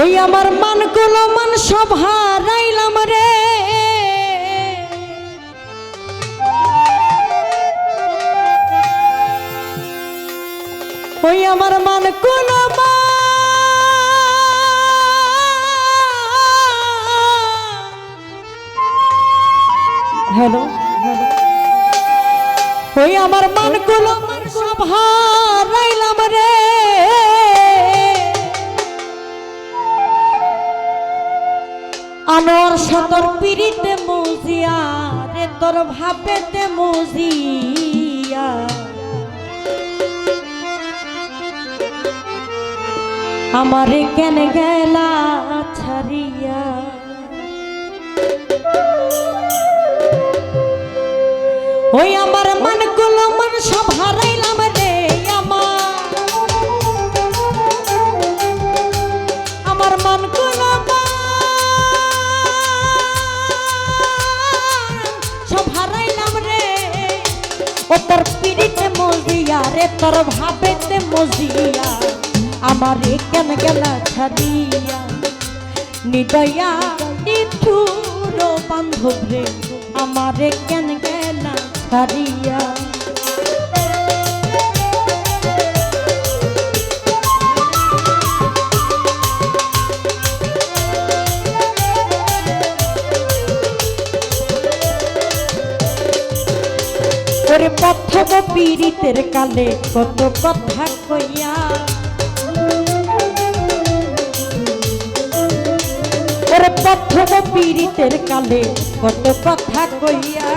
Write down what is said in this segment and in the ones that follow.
ওই আমার মানগুলো মান সব হারাইলাম রে। ওই আমার মানগুলো হ্যালো ওই আমার মানগুলো মান সব হারাইলাম রে। আনোয়ার সতর পিড়িতে মজিয়া, রে তোর ভাবেতে মজিয়া। আমারে কেন গেলা ছাড়িয়া? ওই আমার মনগুলো মন সব হারাইলাম ও তোর পিড়িতে মজিয়া রে, তোর ভাবেতে মজিয়া। আমারে কেন গেলা ছাড়িয়া? নিদয়া নিঠুর বান্ধব রে, আমারে কেন গেলা ছাড়িয়া? ওরে প্রথম পীড়িতের কালে কত কথা কইয়া। ওরে প্রথম পীড়িতের কালে কত কথা কইয়া।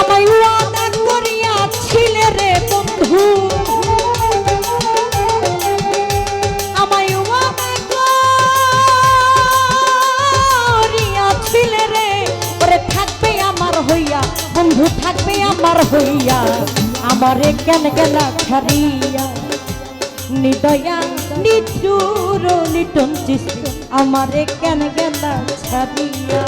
আমায় ওয়াদা করিয়া ছিলে রে বন্ধু। আমার হইয়া আমারে কেন গেলা খারিয়া নিদয়া নিচুর লিটন চিস্তি আমারে কেন গেলা ছাড়িয়া?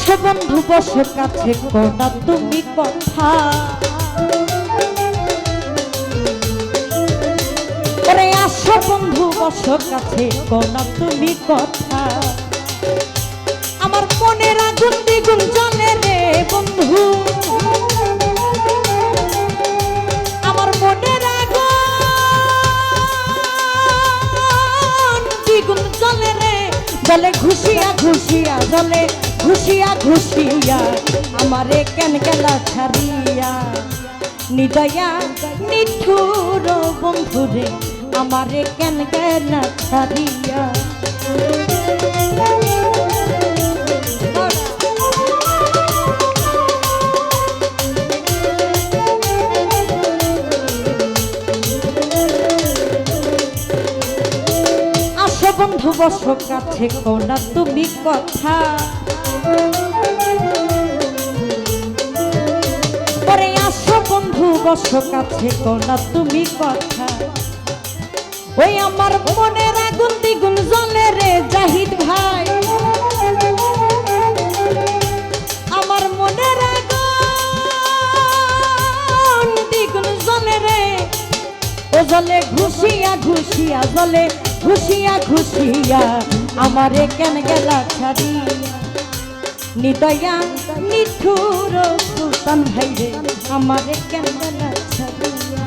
আসো বন্ধু, বসো কাছে কোনা তুমি কথা। ওরে আসো বন্ধু, বসো কাছে কোনা তুমি কথা। আমার মনের আগুন দ্বিগুণ জ্বলে রে বন্ধু। আমার মনের আগুন দ্বিগুণ জ্বলে রে জলে ঘুষিয়া ঘুষিয়া জলে ঘুষিয়া ঘুষিয়া, আমারে কেন গেলা ছাড়িয়া? নিদয়া নিঠুর বন্ধুরে, আমারে কেন গেলা ছাড়িয়া? বন্ধু, বসো কাছে কোনা তুমি কথা। পরে আসো বন্ধু, বসো কাছে কোনা তুমি কথা। ওই আমার মনের আগুন দ্বিগুণ জ্বলে রে জাহিদ ভাই। আমার মনের আগুন দ্বিগুণ জ্বলে রে। ও জলে ঘুষিয়া ঘুষিয়া জলে ঘুষিয়া ঘুষিয়া। আমারে কেন গেলা ছাড়িয়া নিদয়া নিঠুর সুলতান ভাইরে, আমারে গেলা ছাড়িয়া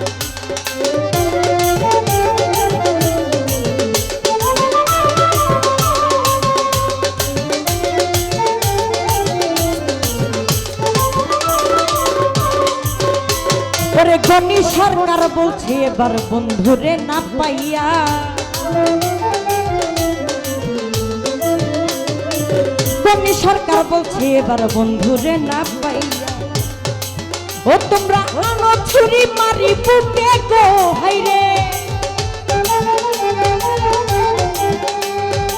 ওরে গনি সরকার বলছে, এবার বন্ধুরে না পাইয়া সরকার বলছে, এবার বন্ধুরে না পাইয়া ও তোমরা আনো ছুরি মারি বুকে গো হাইরে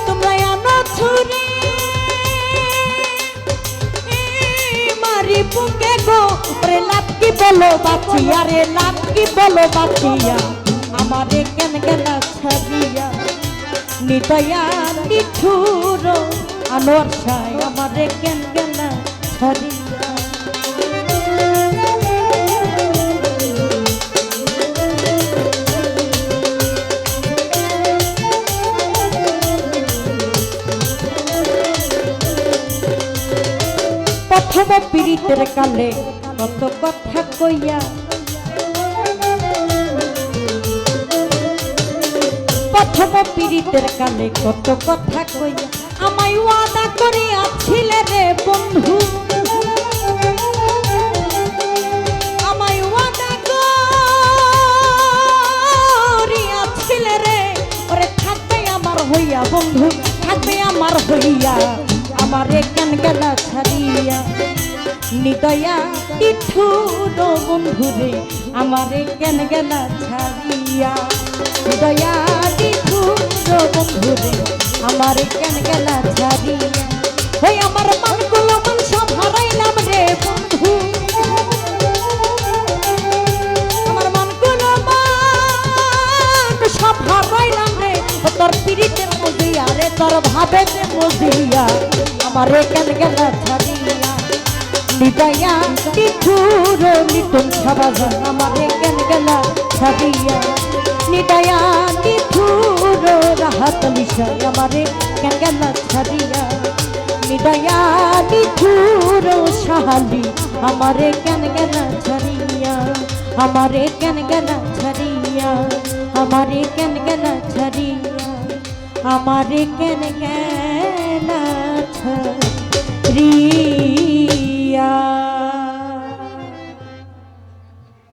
তোমরা আনো ছুরি মারি বুকে গো, ওরে লাথি কি বলো বাচিয়া রে, লাভ কি বলো বাচিয়া। আমারে কেন গেল ছাড়িয়া নিতয়া নিঠুর আনোয়ার সাই আমারে কেন গেল ছাড়িয়া প্রথম পীড়িতের কালে কত কথা কইয়া। প্রথম পীড়িতের কালে কত কথা কইয়া। আমায় ওয়াদা করিয়াছিলে রে বন্ধু। আমায় ওয়াদা রে। ওরে থাকবে আমার হইয়া বন্ধু, থাকবে আমার হইয়া। আমারে কেন গেল ছাড়িয়া। নিদয়া ইঠুর বন্ধুরে আমারে কেন গেল ছাড়িয়া। দয়া ইঠুর বন্ধুরে আমারে কেন গেল ছাড়িয়া? ওই আমার মনগুলো মন সব হারাইলাম রে বন্ধু। আমার মনগুলো মান সব হারাইলাম রে তোর পিড়িতের মজিয়া রে, তোর ভাবেতে মজিয়া। আমারে কেন গেল ছাড়িয়া? নিদয়া নিঠুর নিতুন সাবাজান আমারে কেন গেল ছাড়িয়া? নিদয়া নিশা আমারে, কেন গেল ছাড়িয়া? নিদয়া নিঠুর সাহালি আমারে কেন গেল ছাড়িয়া? আমারে কেন গেল ছাড়িয়া? আমারে কেন গেল ছাড়িয়া? আমারে কেন গেল ছাড়িয়া?